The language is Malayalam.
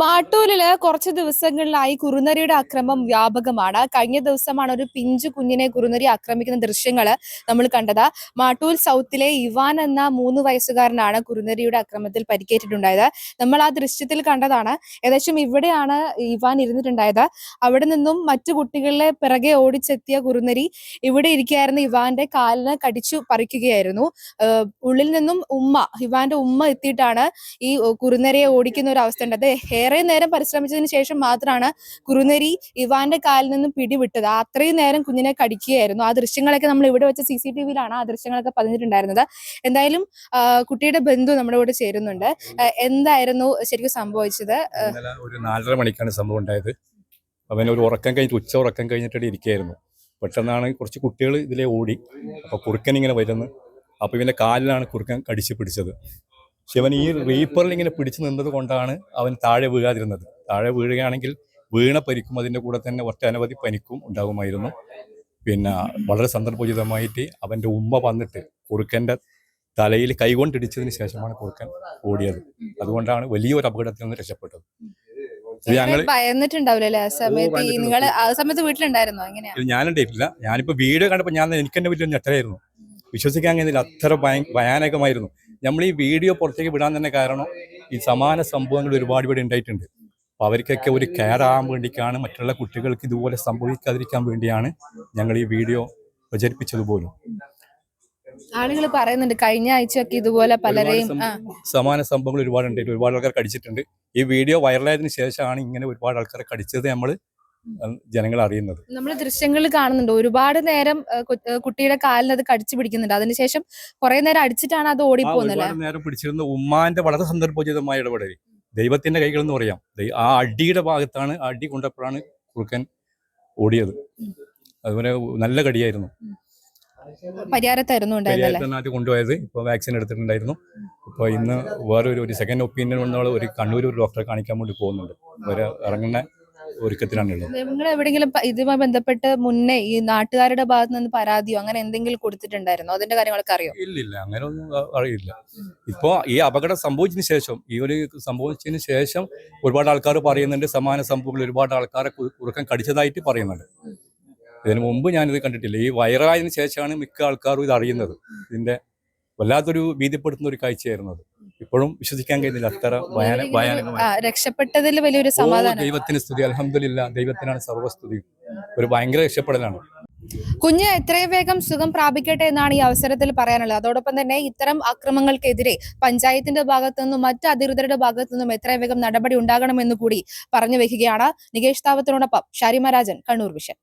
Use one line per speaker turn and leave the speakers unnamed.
മാട്ടൂലിൽ കുറച്ച് ദിവസങ്ങളിലായി കുറുനരിയുടെ അക്രമം വ്യാപകമാണ്. കഴിഞ്ഞ ദിവസമാണ് ഒരു പിഞ്ചു കുഞ്ഞിനെ കുറുനരി ആക്രമിക്കുന്ന ദൃശ്യങ്ങൾ നമ്മൾ കണ്ടത്. മാട്ടൂൽ സൗത്തിലെ ഇവാൻ എന്ന മൂന്ന് വയസ്സുകാരനാണ് കുറുനരിയുടെ അക്രമത്തിൽ പരിക്കേറ്റിട്ടുണ്ടായത്. നമ്മൾ ആ ദൃശ്യത്തിൽ കണ്ടതാണ്. ഏകദേശം ഇവിടെയാണ് ഇവാൻ ഇരുന്നിട്ടുണ്ടായത്. അവിടെ നിന്നും മറ്റു കുട്ടികളിലെ പിറകെ ഓടിച്ചെത്തിയ കുറുനരി ഇവിടെ ഇരിക്കുകയായിരുന്ന ഇവാന്റെ കാലിന് കടിച്ചു പറിക്കുകയായിരുന്നു. ഉള്ളിൽ നിന്നും ഉമ്മ ഇവാന്റെ ഉമ്മ എത്തിയിട്ടാണ് ഈ കുറുനരയെ ഓടിക്കുന്ന ഒരു അവസ്ഥ ഉണ്ട് അത് ഏറെ നേരം പരിശ്രമിച്ചതിന് ശേഷം മാത്രമാണ് കുറുനരി ഇവാന്റെ കാലിൽ നിന്നും പിടിവിട്ടത്. അത്രയും നേരം കുഞ്ഞിനെ കടിക്കുകയായിരുന്നു. ആ ദൃശ്യങ്ങളൊക്കെ നമ്മൾ ഇവിടെ വെച്ച സി സി ടി വിയിലാണ് ആ ദൃശ്യങ്ങളൊക്കെ പതിഞ്ഞിട്ടുണ്ടായിരുന്നത്. എന്തായാലും കുട്ടിയുടെ ബന്ധു നമ്മുടെ കൂടെ ചേരുന്നുണ്ട്. എന്തായിരുന്നു ശരിക്കും സംഭവിച്ചത്?
ഒരു നാലര മണിക്കാണ് സംഭവം ഉണ്ടായത്. അവൻ ഒരു ഉറക്കം കഴിഞ്ഞിട്ട് ഉച്ച ഉറക്കം കഴിഞ്ഞിട്ട് ഇരിക്കുകയായിരുന്നു. പെട്ടെന്നാണ് കുറച്ച് കുട്ടികൾ ഇതിലെ ഓടി. അപ്പോൾ കുറുക്കൻ ഇങ്ങനെ വരുന്നു. അപ്പോൾ ഇവന്റെ കാലിലാണ് കുറുക്കൻ കടിച്ചു പിടിച്ചത്. അവൻ ഈ റീപ്പറിൽ ഇങ്ങനെ പിടിച്ചു നിന്നത് കൊണ്ടാണ് അവൻ താഴെ വീഴാതിരുന്നത്. താഴെ വീഴുകയാണെങ്കിൽ വീണ പരിക്കും അതിന്റെ കൂടെ തന്നെ ഒട്ടനവധി പനിക്കും ഉണ്ടാകുമായിരുന്നു. പിന്നെ വളരെ സന്ദർഭോചിതമായിട്ട് അവന്റെ ഉമ്മ വന്നിട്ട് കുറുക്കന്റെ തലയിൽ കൈകൊണ്ടിടിച്ചതിന് ശേഷമാണ് കുറുക്കൻ ഓടിയത്. അതുകൊണ്ടാണ് വലിയൊരു അപകടത്തിൽ നിന്ന് രക്ഷപ്പെട്ടത്. ഞങ്ങൾ
ഭയന്നിട്ടുണ്ടാവില്ല ആ സമയത്ത് നിങ്ങൾ ആ സമയത്ത് വീട്ടിലുണ്ടായിരുന്നോ? എങ്ങനെയാ?
ഇത് ഞാനുണ്ടായിട്ടില്ല ഞാനിപ്പോ വീഡിയോ കണ്ടപ്പോൾ ഞാൻ എനിക്ക് തന്നെ വലിയ ഞെട്ടലായിരുന്നു. വിശ്വസിക്കാൻ കഴിഞ്ഞില്ല അത്ര ഭയാനകമായിരുന്നു. നമ്മൾ ഈ വീഡിയോ പുറത്തേക്ക് വിടാൻ തന്നെ കാരണം ഈ സമാന സംഭവങ്ങൾ ഒരുപാട് ഇവിടെ ഉണ്ടായിട്ടുണ്ട്. അപ്പൊ അവർക്കൊക്കെ ഒരു കെയർ ആകാൻ വേണ്ടിക്കാണ് മറ്റുള്ള കുട്ടികൾക്ക് ഇതുപോലെ സംഭവിക്കാതിരിക്കാൻ വേണ്ടിയാണ് ഞങ്ങൾ ഈ വീഡിയോ പ്രചരിപ്പിച്ചത് പോലും
ആളുകൾ പറയുന്നുണ്ട് കഴിഞ്ഞ ആഴ്ചയൊക്കെ ഇതുപോലെ പലരെയും
സമാന സംഭവങ്ങൾ ഒരുപാട് ഉണ്ട് ഒരുപാട് ആൾക്കാർ കടിച്ചിട്ടുണ്ട്. ഈ വീഡിയോ വൈറലായതിനു ശേഷമാണ് ഇങ്ങനെ ഒരുപാട് ആൾക്കാരെ കടിച്ചത് നമ്മൾ ജനങ്ങൾ അറിയുന്നത്.
നമ്മൾ ദൃശ്യങ്ങളിൽ കാണുന്നുണ്ട്. ഒരുപാട് നേരം കുട്ടിയുടെ കാലിൽ അത് കടിച്ചു പിടിക്കുന്നുണ്ട്. അതിനുശേഷം കുറെ നേരം അടിച്ചിട്ടാണ് അത് ഓടിപ്പോകുന്നത്
നേരം പിടിച്ചിരുന്ന ഉമ്മാന്റെ വളരെ സന്ദർഭോചിതമായ ഇടപെടൽ ദൈവത്തിന്റെ കൈകൾ എന്ന് പറയാം. ആ അടിയുടെ ഭാഗത്താണ് അടി കൊണ്ടപ്പോഴാണ് കുറുക്കൻ ഓടിയത്. അതുപോലെ നല്ല കടിയായിരുന്നു.
പരിഹാരത്തായിരുന്നു ഉണ്ടായിരുന്നല്ലേ
പരിഹാരത്തിന് ആദ്യം കൊണ്ടുപോയത്. ഇപ്പൊ വാക്സിൻ എടുത്തിട്ടുണ്ടായിരുന്നു. ഇപ്പൊ ഇന്ന് വേറൊരു ഒരു സെക്കൻഡ് ഒപ്പീനിയൻ വന്നോൾ ഒരു കണ്ണൂർ ഒരു ഡോക്ടറെ കാണിക്കാൻ വേണ്ടി പോകുന്നുണ്ട്. ഇറങ്ങുന്ന ഒരുക്കത്തിലാണുള്ളത്.
നിങ്ങൾ എവിടെയെങ്കിലും പ- ഇതുമായി ബന്ധപ്പെട്ട് മുന്നേ ഈ നാട്ടുകാരുടെ ഭാഗത്ത് നിന്ന് പരാതിയോ അങ്ങനെ എന്തെങ്കിലും കൊടുത്തിട്ടുണ്ടായിരുന്നോ? അതിന്റെ കാര്യങ്ങളൊക്കെ അറിയോ?
ഇല്ലില്ല അങ്ങനെ ഒന്നും അറിയില്ല. ഇപ്പോ ഈ അപകടം സംഭവിച്ചതിന് ശേഷം ഈ ഒരു സംഭവിച്ചതിന് ശേഷം ഒരുപാട് ആൾക്കാർ പറയുന്നുണ്ട് സമാന സംഭവങ്ങൾ ഒരുപാട് ആൾക്കാരെ കുറുക്കം കടിച്ചതായിട്ട് പറയുന്നുണ്ട്. ഇതിനു മുമ്പ് ഞാനിത് കണ്ടിട്ടില്ല. ഈ വൈറലായതിനു ശേഷമാണ് മിക്ക ആൾക്കാരും ഇത് അറിയുന്നത്. ഇതിന്റെ വല്ലാത്തൊരു ഭീതിപ്പെടുത്തുന്ന ഒരു കാഴ്ചയായിരുന്നു അത്. ഇപ്പോഴും വിശ്വസിക്കാൻ കഴിയുന്നില്ല. അത്ര ഭയാന ഭയാനകമായ.
രക്ഷപ്പെട്ടതിൽ വലിയൊരു സമാധാനം.
ദൈവത്തിന് സ്തുതി. അലഹമില്ല ദൈവത്തിനാണ് സർവസ്തുതി ഒരു ഭയങ്കര രക്ഷപ്പെടലാണ്.
കുഞ്ഞ് എത്രയും വേഗം സുഖം പ്രാപിക്കട്ടെ എന്നാണ് ഈ അവസരത്തിൽ പറയാനുള്ളത്. അതോടൊപ്പം തന്നെ ഇത്തരം അക്രമങ്ങൾക്കെതിരെ പഞ്ചായത്തിന്റെ ഭാഗത്തു നിന്നും മറ്റ് അധികൃതരുടെ ഭാഗത്തു നിന്നും എത്രയും വേഗം നടപടി ഉണ്ടാകണമെന്ന് കൂടി പറഞ്ഞു വെക്കുകയാണ് നികേഷ് താവത്തിനോടൊപ്പം ഷാരിമരാജൻ കണ്ണൂർ വിഷൻ.